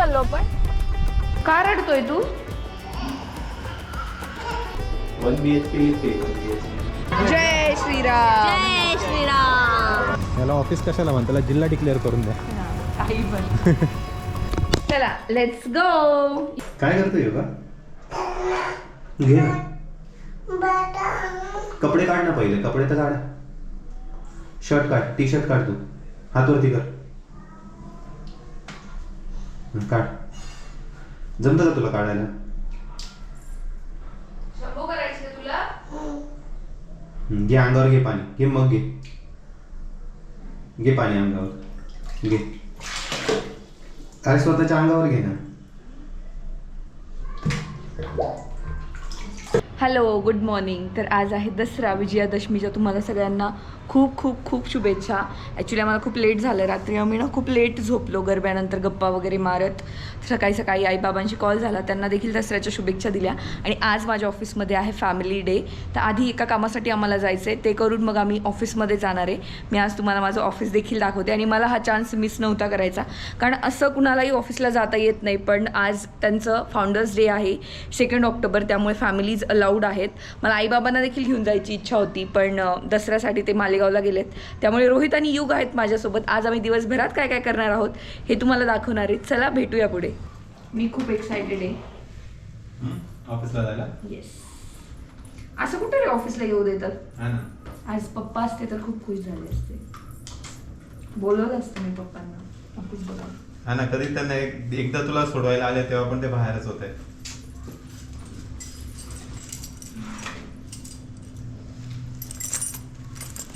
चाललो आपण. का रडतोय तू? One B H K K जय श्रीराम. जय श्रीराम. याला ऑफिस कशाला म्हणतात त्याला जिल्हा डिक्लेअर करून द्या. काही पण. चला लेट्स गो काय करतोय योगा? घे ना. कपडे काढ ना पहिले कपडे तर काढ. शर्ट काढ टी शर्ट काढ तू. हातवरती कर. काढ. जमतं का तुला काढायला? शंभू करायची तुला? हं, घे अंगावर घे पाणी. घे मग घे. घे पाणी अंगावर. घे. अरे स्वतःच्या अंगावर घे ना. Hello good morning. तर आज आहे दसरा विजयादशमीच्या तुम्हाला सगळ्यांना खूप खूप खूप शुभेच्छा. ॲक्च्युली आम्हाला खूप लेट झालं. रात्री आम्ही ना खूप लेट झोपलो गरब्यानंतर गप्पा वगैरे मारत. सकाळी सकाळी आईबाबांशी कॉल झाला. त्यांना देखील दसऱ्याच्या शुभेच्छा दिल्या. आणि आज माझ्या ऑफिसमध्ये आहे फॅमिली डे तर आधी एका कामासाठी आम्हाला जायचं आहे ते करून मग आम्ही ऑफिसमध्ये जाणार आहे. मी आज तुम्हाला माझं ऑफिस देखील दाखवते. आणि मला हा चान्स मिस नव्हता करायचा. कारण असं कुणालाही ऑफिसला जाता येत नाही. पण आज त्यांचं फाउंडर्स डे आहे. सेकंड ऑक्टोबर त्यामुळे फॅमिलीज अलाउड आहेत. मला आईबाबांना देखील घेऊन जायची इच्छा होती. पण दसऱ्यासाठी ते मालेगावला गेलेत. त्यामुळे रोहित आणि युग आहेत माझ्यासोबत. आज आम्ही दिवसभरात काय काय करणार आहोत हे तुम्हाला दाखवणार आहे. चला भेटूया पुढे. मी खूप एक्सायटेड आहे. ऑफिसला जायला? येस असं कुठे रे ऑफिसला येऊ देतात? हा आज पप्पा असते तर खूप खुश झाले असते. बोलवलं असतं मी पप्पांना. ऑफिस बघा हा ना कधी त्यांना एक- एकदा तुला सोडवायला आले तेव्हा पण ते बाहेरच होते.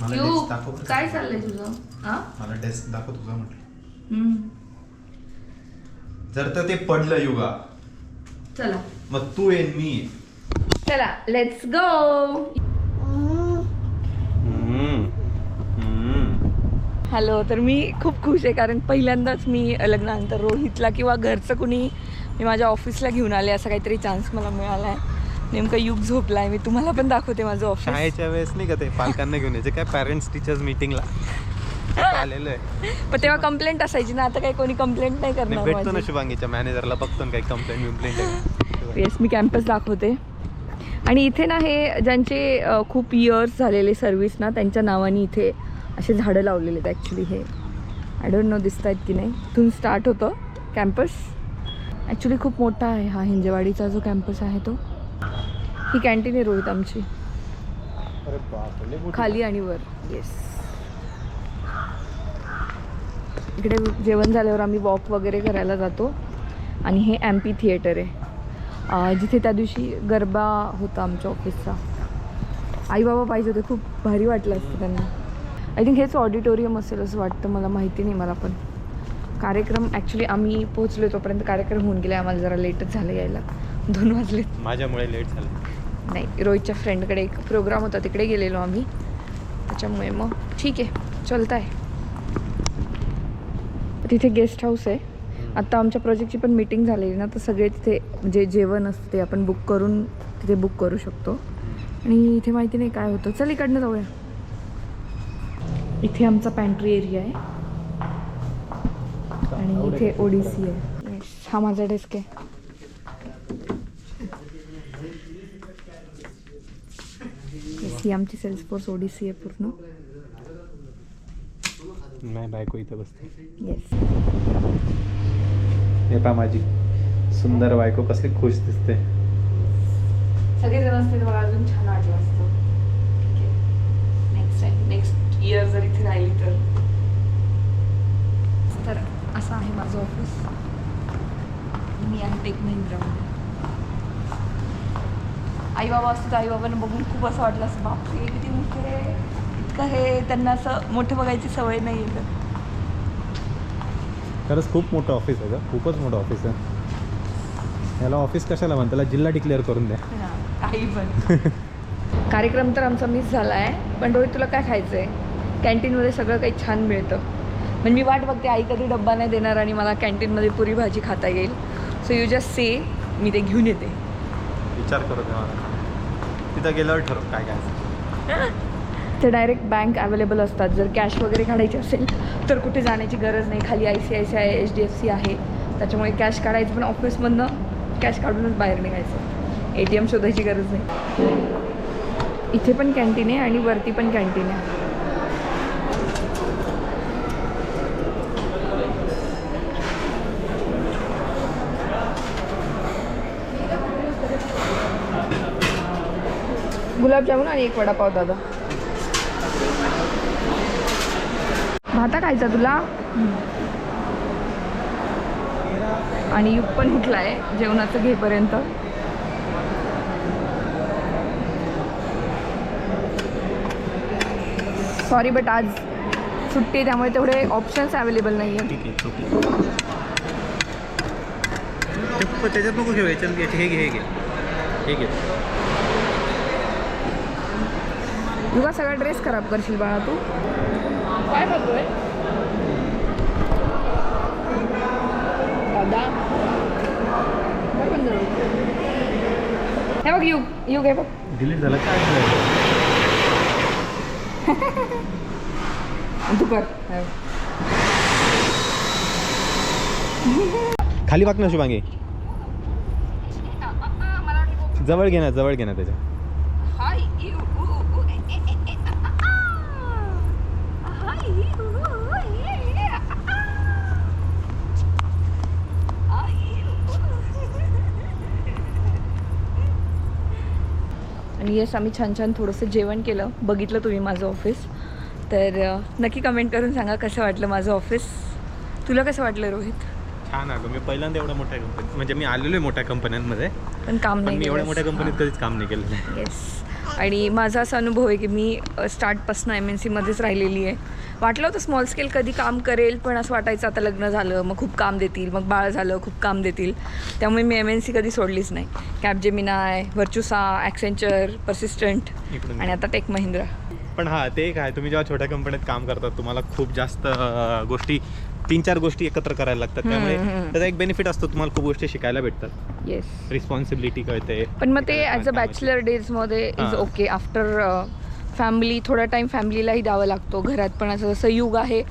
मला युग, डेस्क दाखव बरं. काय चाललंय तुझं? हा? मला डेस्क दाखव तुझा म्हटलं. हम्म. जर तर ते पडलं युगा. चला. मग तू येईन मी. चला लेट्स गो हॅलो तर मी खूप खुश आहे कारण पहिल्यांदाच मी लग्नानंतर रोहितला किंवा घरचं कुणी मी माझ्या ऑफिसला घेऊन आले असा काहीतरी चान्स मला मिळाला आहे नेमकं युग झोपला आहे मी तुम्हाला पण दाखवते माझं ऑफिस शाळेच्या वेळेस नाही का ते पालकांना घेऊन यायचे काय पॅरेंट्स टीचर्स मिटिंगला आलेलं आहे. पण तेव्हा कंप्लेंट असायची ना आता काही कोणी कंप्लेंट नाही करणार भेटतो ना माझी. शुभांगीच्या मॅनेजरला बघतो ना काही कंप्लेंट विम्प्लेंट येस मी कॅम्पस दाखवते. आणि इथे ना हे ज्यांचे अ, खूप इयर्स झालेले सर्व्हिस ना त्यांच्या नावाने इथे असे झाडं लावलेले आहेत ॲक्च्युली हे. आय डोंट नो दिसत आहेत की नाही. इथून स्टार्ट होतं कॅम्पस ॲक्च्युली खूप मोठा आहे हा हिंजेवाडीचा जो कॅम्पस आहे तो. ही कॅन्टीन आहे रोहित आमची. खाली आणि वर. येस इकडे जेवण झाल्यावर आम्ही वॉक वगैरे करायला जातो. आणि हे एम पी थिएटर आहे. जिथे त्या दिवशी गरबा होता आमच्या ऑफिसचा आई बाबा पाहिजे होते खूप भारी वाटलं असतं त्यांना. आय थिंक हेच ऑडिटोरियम असेल असं वाटतं मला माहिती नाही मला पण. कार्यक्रम ॲक्च्युली आम्ही पोहोचलो तोपर्यंत कार्यक्रम होऊन गेला आम्हाला जरा लेटच झालं यायला. दोन वाजलेत. माझ्यामुळे लेट झालं. नाही रोहितच्या फ्रेंडकडे एक प्रोग्राम होता तिकडे गेलेलो आम्ही. त्याच्यामुळे मग ठीक आहे चलत आहे तिथे गेस्ट हाऊस आहे. आत्ता आमच्या प्रोजेक्टची पण मीटिंग झालेली ना तर सगळे तिथे जे जेवण असतं ते आपण बुक करून तिथे बुक करू शकतो. आणि इथे माहिती नाही काय होतं. चल इकडनं जाऊया. इथे आमचा पॅन्ट्री एरिया आहे. आणि इथे ओडीसी आहे. हा माझा डेस्क आहे Yes, ही आमची सेल्सफोर्स ओडीसी आहे पूर्ण. नाही बायको इथं बसते. येस हे पा माझी सुंदर बायको कसली खुश दिसते. सगळेजण असते तर मला अजून छान वाटलं असतं. नेक्स्ट टाइम नेक्स्ट इयर जर इथे राहिली तर. तर असं आहे माझं ऑफिस मी आहे टेक महिंद्रामध्ये आई बाबा असतं तर आई बाबांना बघून खूप असं वाटलं असं बापरे किती मोठे आहे इतकं हे त्यांना असं मोठं बघायची सवय नाही आहे तर खरंच खूप मोठं ऑफिस आहे का खूपच मोठं ऑफिस आहे. याला ऑफिस कशाला म्हणतात? त्याला जिल्हा डिक्लेअर करून द्या. काही पण. कार्यक्रम तर आमचा मिस झाला आहे पण रोहित तुला काय खायचं आहे कॅन्टीनमध्ये सगळं काही छान मिळतं. म्हणजे मी वाट बघते आई कधी डब्बा नाही देणार आणि मला कॅन्टीनमध्ये पुरी भाजी खाता येईल. सो यू जस्ट से मी ते घेऊन येते. विचार करू मला. तिथं गेल्यावर ठरव काय काय ते डायरेक्ट बँक अवेलेबल असतात. जर कॅश वगैरे काढायची असेल तर कुठे जाण्याची गरज नाही. खाली I C I C I H D F C आहे. त्याच्यामुळे कॅश काढायचं पण ऑफिसमधनं कॅश काढूनच बाहेर निघायचं. ए टी एम शोधायची गरज नाही. इथे पण कॅन्टीन आहे आणि वरती पण कॅन्टीन आहे. गुलाबजामुन आणि एक वडापाव दादा. भाता खायचा तुला? आणि युग पण उठलाय जेवणाचं घेपर्यंत. सॉरी बट आज सुट्टी आहे त्यामुळे तेवढे ऑप्शन्स अवेलेबल नाही आहेत त्याच्यात नको घेऊ घे हे घे. हे घे हे घे युगा सगळा ड्रेस खराब करशील बाळा तू. काय करतोय दादा. जरूर. हे बघ युग युग हे बघ. डिलीट झालं काय तू कर. बघ. खाली वाग ना शुभांगी. जवळ घे ना जवळ घे ना त्याच्या हाय यू ऊ, ऊ, ए, ए, ए, ए, आ, आ, आ. हाय यू, ऊ, ए, ए, आ, आ. Hi you. आणि येस आम्ही छान छान थोडंसं जेवण केलं. बघितलं तुम्ही माझं ऑफिस तर नक्की कमेंट करून सांगा कसं वाटलं माझं ऑफिस तुला कसं वाटलं रोहित? छान आहे मी पहिल्यांदा एवढ्या मोठ्या कंपनीत म्हणजे मी आलेलो आहे मोठ्या कंपन्यांमध्ये पण काम नाही मी एवढ्या. मोठ्या कंपनीत. कधीच काम नाही केलेलं. आहे येस आणि माझा असा अनुभव आहे की मी स्टार्टपासून एम एन सीमध्येच राहिलेली आहे. वाटलं होतं स्मॉल स्केल कधी काम करेल पण असं वाटायचं आता लग्न झालं मग खूप काम देतील मग बाळ झालं खूप काम देतील. त्यामुळे मी एम एन सी कधी सोडलीच नाही. कॅबजेमिनाय व्हर्चुसा ॲक्सेंचर परसिस्टंट आणि आता टेक महिंद्रा पण हां ते काय तुम्ही जेव्हा छोट्या कंपनीत काम करतात तुम्हाला खूप जास्त गोष्टी तीन चार गोष्टी एकत्र करायला लागतात. त्यामुळे. त्याचा एक बेनिफिट असतो तुम्हाला खूप गोष्टी शिकायला भेटतात. येस रिस्पॉन्सिबिलिटी कळते. पण मग ते ॲज अ. बॅचलर डेजमध्ये इज हां. ओके आफ्टर फॅमिली थोडा टाईम फॅमिलीलाही द्यावा लागतो. घरात पण असं जसं युग आहे.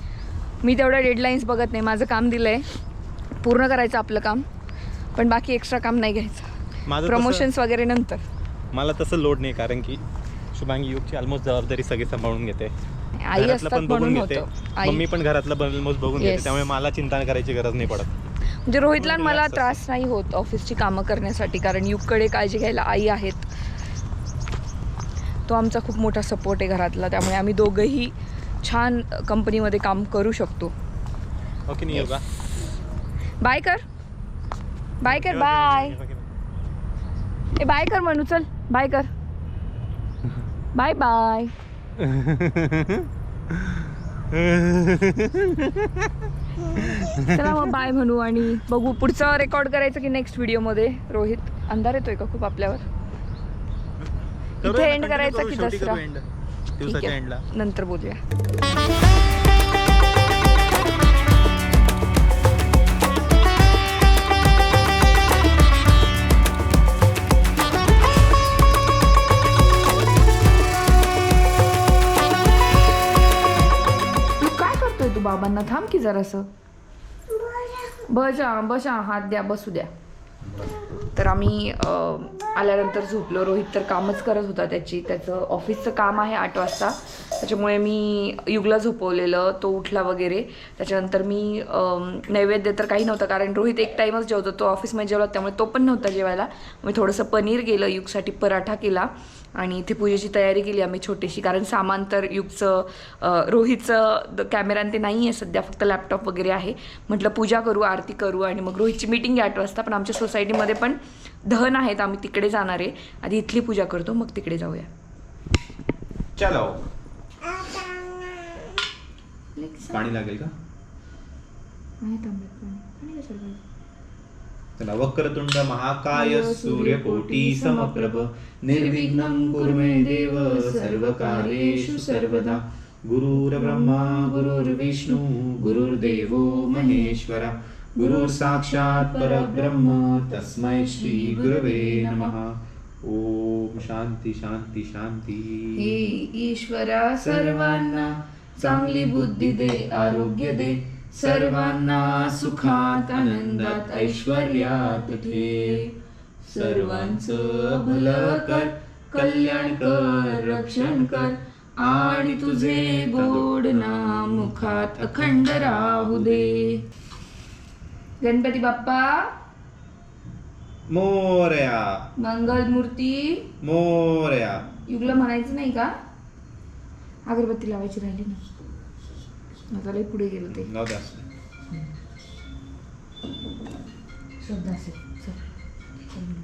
मी तेवढ्या डेडलाईन्स बघत नाही. माझं काम दिलं आहे पूर्ण करायचं आपलं काम. पण बाकी एक्स्ट्रा काम नाही घ्यायचं. माझं प्रमोशन्स वगैरे नंतर. मला तसं लोड नाही कारण की शुभांगी युगची ऑलमोस्ट जबाबदारी सगळी सांभाळून घेते. आई घरातलं असतात पण बघून म्हणून घेते. होतं. आई. मम्मी पण घरातलं ऑलमोस्ट बघून घेते. Yes. त्यामुळे मला चिंता करायची गरज नाही पडत. म्हणजे रोहितला आणि मला त्रास नाही होत ऑफिसची कामं करण्यासाठी. कारण युगकडे काळजी घ्यायला आई आहेत. तो आमचा खूप मोठा सपोर्ट आहे घरातला. त्यामुळे आम्ही दोघंही छान कंपनीमध्ये काम करू शकतो. ओके नाही योगा बाय कर. बाय कर बाय. ए बाय कर म्हणू चल. बाय कर. Bye bye. चला मग बाय म्हणू आणि बघू पुढचं रेकॉर्ड करायचं की नेक्स्ट व्हिडिओमध्ये रोहित अंधार येतोय का खूप आपल्यावर? इथे एंड करायचा की दसरा. नंतर बोलूया. बाबांना थांब की जरासं. बसा बसा हात द्या बसू द्या. तर आम्ही आल्यानंतर झोपलो. रोहित तर कामच करत होता त्याची त्याचं ऑफिसचं काम आहे आठ वाजता. त्याच्यामुळे मी युगला झोपवलेलं तो उठला वगैरे. त्याच्यानंतर मी नैवेद्य तर काही नव्हतं कारण रोहित एक टाईमच जेवतो. तो ऑफिसमध्ये जेवला त्यामुळे तो पण नव्हता जेवायला. मी थोडंसं पनीर गेलं युगसाठी पराठा केला. आणि इथे पूजेची तयारी केली आम्ही छोटीशी कारण सामान तर युगचं रोहितचं द- कॅमेरा आणि ते नाही आहे सध्या फक्त लॅपटॉप वगैरे आहे. म्हटलं पूजा करू आरती करू आणि मग रोहितची मीटिंग आहे आठ वाजता पण आमच्या सोसायटीमध्ये पण दहन आहेत आम्ही तिकडे जाणार. आहे आधी इथली पूजा करतो मग तिकडे जाऊया. चलो पाणी लागेल का? चला वक्रतुंड महाकाय सूर्यकोटी समप्रभ निर्विघ्नं कुरु मे देव सर्वकार्येषु सर्वदा। गुरुर्ब्रह्मा गुरुर्विष्णू गुरुर्देवो महेश्वरा। गुरु साक्षात् परब्रह्म तस्मै श्री गुरवे नमः ओम शांती शांती शांती ईश्वरा सर्वांना चांगली बुद्धी दे आरोग्य दे। सर्वांना सुखात आनंदात ऐश्वर्यात ठे। सर्वांचं भलं कर कल्याण कर रक्षण कर। आणि तुझे गोड नाम मुखात अखंड राहू दे। गणपती बाप्पा. मोरया. मंगल मूर्ती मोरया. युगला म्हणायचं नाही का? अगरबत्ती लावायची राहिली ना आता लय पुढे गेलं ते. जाऊ श्रद्धा असेल चल.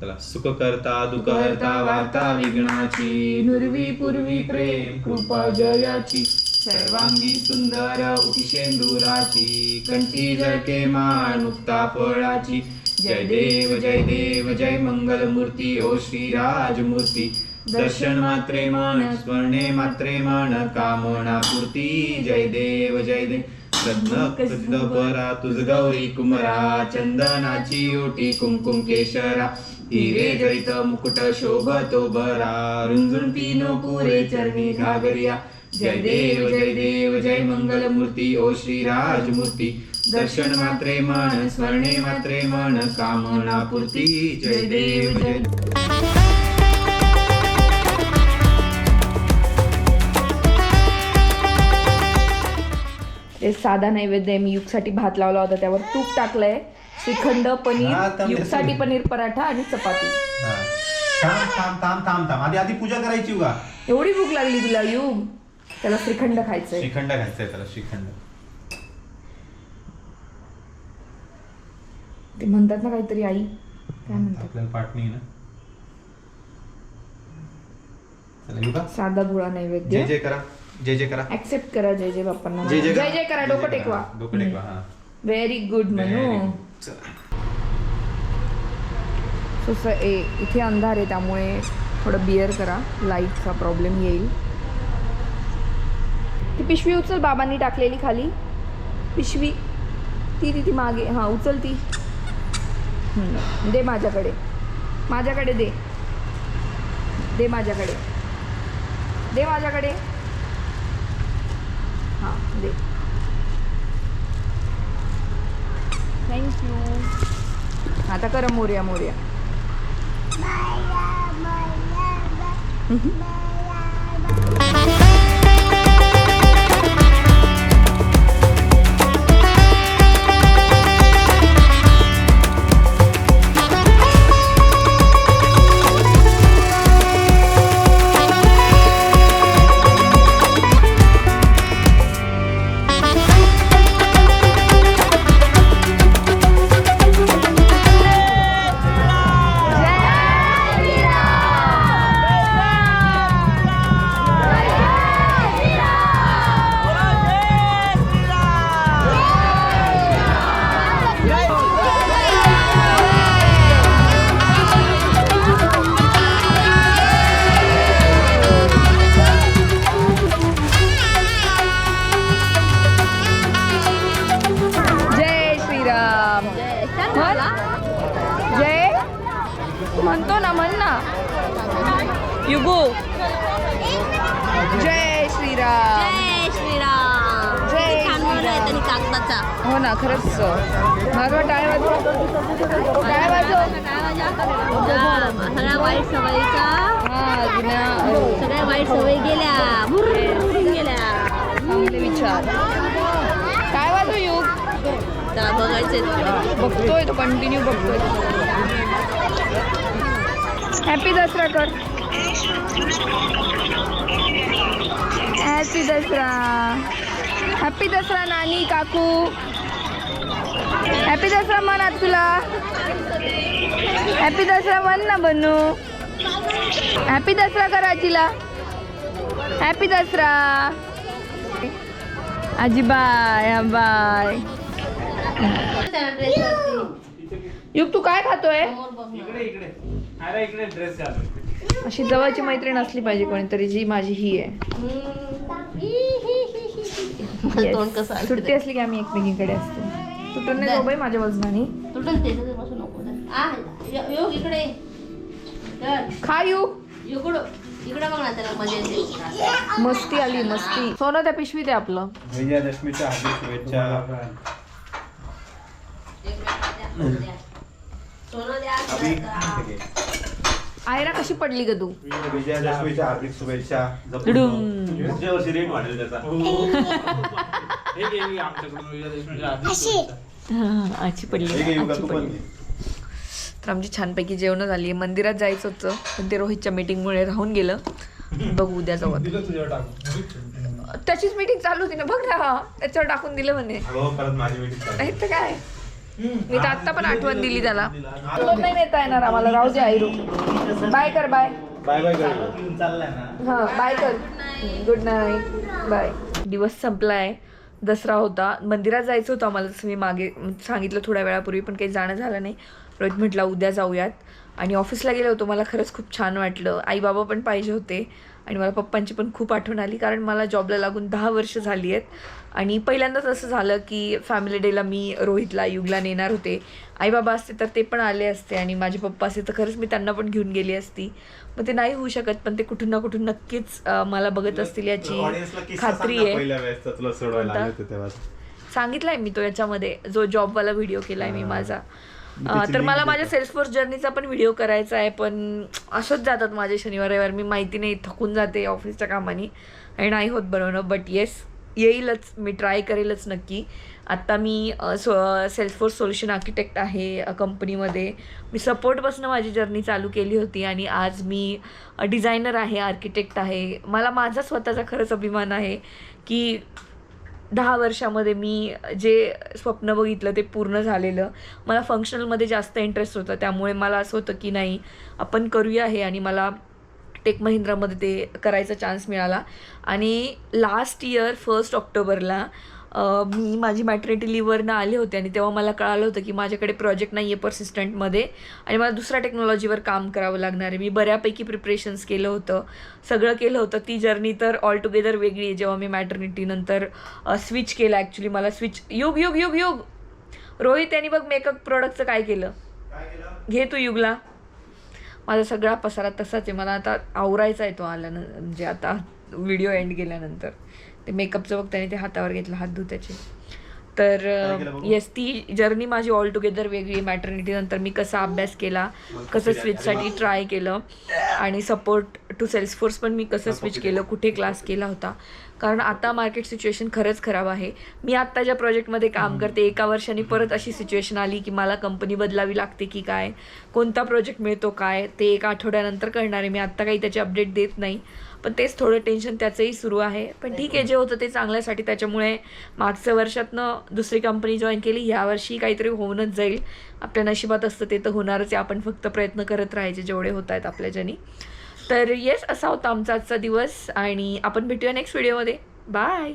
चला. सुख करता दुःख करता करता वार्ता विघ्नाची नुरवी पूर्वी प्रेम कृपा जयाची. सर्वांगी सुंदर उतिशेंदुराची कंठी जळके मानुक्ता फळाची. जय देव जय देव जय मंगल मूर्ती ओ श्री राजमूर्ती. दर्शन मात्रे मान स्मरणे मात्रे मान कामना पूर्ती. जय देव जय देव रत्न परा तुझ गौरी कुमरा चंदनाची ओटी कुमकुम केशरा. हिरे जैत मुकुट शोभतो बरा रुंजुन पिनो पुरे चरणी घागरिया. जय देव जय देव जय मंगल मूर्ती ओ श्री राजमूर्ती। दर्शन मात्रे मन स्मरणे मात्रे मन कामना पूर्ती। जय देव जय हे साधा नैवेद्य मी युगसाठी भात लावला होता त्यावर तूप टाकलंय. श्रीखंड पनीर युगसाठी. पनीर पराठा आणि चपाती. हा. थांब थांब थांब थांब थांब. आधी आधी पूजा करायची उगा. एवढी भूक लागली तुला युग त्याला श्रीखंड खायचंय. श्रीखंड घ्यायचंय त्याला श्रीखंड. ते म्हणतात ना काहीतरी आई. काय म्हणतात? आपल्याला पाठणी आहे ना. साधा जय नैवेद्य. जय करा जय जय करा ऍक्सेप्ट करा जय जय बाप्पांना. जय जय जय जय करा डोकं टेकवा. डोकं टेकवा हा. व्हेरी गुड म्हणू स- ए- इथे अंधार आहे त्यामुळे थोडं बिअर करा. लाईटचा प्रॉब्लेम येईल. पिशवी उचल बाबांनी टाकलेली खाली. पिशवी. ती ती ती मागे. हां उचल ती. दे माझ्याकडे. माझ्याकडे दे. दे माझ्याकडे. दे माझ्याकडे. हां दे. थँक्यू आता कर मोर्या मोर्या. कागदाचा हो ना खरंच माझं टाळ वाजव. टाळ वाजव. हा, सगळ्या वाईट सवयीचा. हा जुन्या अ, सगळ्या वाईट सवयी गेल्या. गेल्या. विचार. काय वाजव युग? बघायचे. बघतोय तो कंटिन्यू बघतोय हॅपी दसरा कर. हॅपी दसरा. हॅपी दसरा नानी काकू हॅपी दसरा म्हण तुला हॅपी दसरा म्हण ना बनू हॅपी दसरा कर आजीला हॅपी दसरा आजी बाय हा बाय युग तू काय खातोय? इकडे इकडे. अरे इकडे ड्रेस घालून अशी जवळची मैत्रीण असली पाहिजे कोणीतरी जी माझी ही आहे. तोंड कसं सुट्टी असली की आम्ही एकमेकींकडे असतो. तुटून नाही जाऊ बाई माझ्या वजनाने. तुटून ते नको इकडे. खा येऊ इकडं मस्ती आली मस्ती. सोनं त्या पिशवी ते आपलं. विजयादशमीच्या हार्दिक शुभेच्छा. सोनं द्या आयरा कशी पडली ग तू? विजयादशमीच्या हार्दिक शुभेच्छा. जपून दुडुम. ठेव. पुढच्या वर्षी रेट वाढेल त्याचा. हे घे आमच्याकडून विजयादशमीच्या आधी शुभेच्छा. हा, आजी पडली. हे घे, युगा, आजी तू पण पडली? घे. तर आमची छानपैकी जेवण झाली. मंदिरात जायचं होतं पण ते रोहितच्या मीटिंगमुळे राहून गेलं. बघू उद्या जाऊ आता. दिलं तुझ्यावर टाकून. त्याचीच मीटिंग चालू होती ना. बघ ना. त्याच्यावर टाकून दिलं म्हणे. हो परत माझी. नाही तर काय? मी तर आत्ता पण आठवण दिली त्याला. तो नाही नेता येणार आम्हाला. राहू दे आयरू बाय कर बाय बाय बाय कर हा बाय कर. गुड नाईट बाय दिवस संपलाय. दसरा होता. मंदिरात जायचं होतं आम्हाला जसं मी मागे सांगितलं थोड्या वेळापूर्वी पण काही जाणं झालं नाही. रोहित म्हटला उद्या जाऊयात. आणि ऑफिसला गेलो होतो. मला खरंच खूप छान वाटलं. आई बाबा पण पाहिजे होते. आणि मला पप्पांची पण खूप आठवण आली कारण मला जॉबला लागून दहा वर्ष झाली आहेत. आणि पहिल्यांदाच असं झालं की फॅमिली डेला मी रोहितला युगला नेणार होते. आई बाबा असते तर ते पण आले असते आणि माझे पप्पा असते तर खरंच मी त्यांना पण घेऊन गेली असती. मग ते नाही होऊ शकत पण ते कुठून ना कुठून नक्कीच मला बघत असतील याची खात्री आहे. सांगितलाय मी तो याच्यामध्ये जो जॉबवाला व्हिडिओ केलाय मी. माझा. तर मला. माझ्या सेल्सफोर्स जर्नीचा पण व्हिडिओ करायचा आहे पण असंच जातात माझे शनिवार रविवार मी माहिती नाही थकून जाते ऑफिसच्या कामाने. आणि नाही होत बनवणं बट येस येईलच. मी ट्राय करेलच नक्की. आत्ता मी सो सेल्सफोर्स सोल्युशन आर्किटेक्ट आहे कंपनीमध्ये. मी सपोर्टपासून माझी जर्नी चालू केली होती आणि आज मी डिझायनर आहे आर्किटेक्ट आहे. मला माझा स्वतःचा खरंच अभिमान आहे की दहा वर्षामध्ये मी जे स्वप्न बघितलं ते पूर्ण झालेलं मला फंक्शनलमध्ये जास्त इंटरेस्ट होता. त्यामुळे मला असं होतं की नाही आपण करूया हे आणि मला टेक महिंद्रामध्ये ते करायचा चान्स मिळाला. आणि लास्ट इयर फर्स्ट ऑक्टोबरला मी माझी मॅटर्निटी लिव्हरनं आले होते आणि तेव्हा मला कळालं होतं की माझ्याकडे प्रोजेक्ट नाही आहे परसिस्टंटमध्ये आणि मला दुसऱ्या टेक्नॉलॉजीवर काम करावं लागणार आहे. मी बऱ्यापैकी प्रिपरेशन्स केलं होतं. सगळं केलं होतं. ती जर्नी तर ऑल टुगेदर वेगळी आहे. जेव्हा मी मॅटर्निटीनंतर स्विच केलं ॲक्च्युली मला स्विच युग युग युग युग! रोहित यांनी बघ मेकअप प्रोडक्टचं काय केलं? घे तू युगला. माझा सगळा पसारा तसाच आहे. मला आता आवरायचा आहे तो आल्यानं म्हणजे आता व्हिडिओ एंड केल्यानंतर. ते मेकअपचं बघ त्याने ते हातावर घेतलं हात धु त्याचे तर? येस ती जर्नी माझी ऑल टुगेदर वेगळी मॅटर्निटी नंतर मी कसा अभ्यास केला कसं स्विचसाठी ट्राय केलं आणि सपोर्ट टू सेल्सफोर्स पण मी कसं स्विच केलं. कुठे क्लास केला होता. कारण आता मार्केट सिच्युएशन खरंच खराब आहे. मी आत्ता ज्या प्रोजेक्टमध्ये काम करते एका वर्षाने परत अशी सिच्युएशन आली की मला कंपनी बदलावी लागते की काय? कोणता प्रोजेक्ट मिळतो काय? ते एक आठवड्यानंतर कळणार आहे. मी आत्ता काही त्याची अपडेट देत नाही. पण तेच थोडं टेन्शन त्याचंही सुरू आहे. पण ठीक आहे जे होतं ते चांगल्यासाठी त्याच्यामुळे मागच्या वर्षातनं दुसरी कंपनी जॉईन केली. ह्या वर्षी काहीतरी होऊनच जाईल. आपल्या नशिबात असतं ते तर होणारच आहे. आपण फक्त प्रयत्न करत राहायचे जेवढे होत आहेत आपल्याच्यानी तर येस असा होता आमचा आजचा दिवस आणि आपण भेटूया नेक्स्ट व्हिडिओमध्ये बाय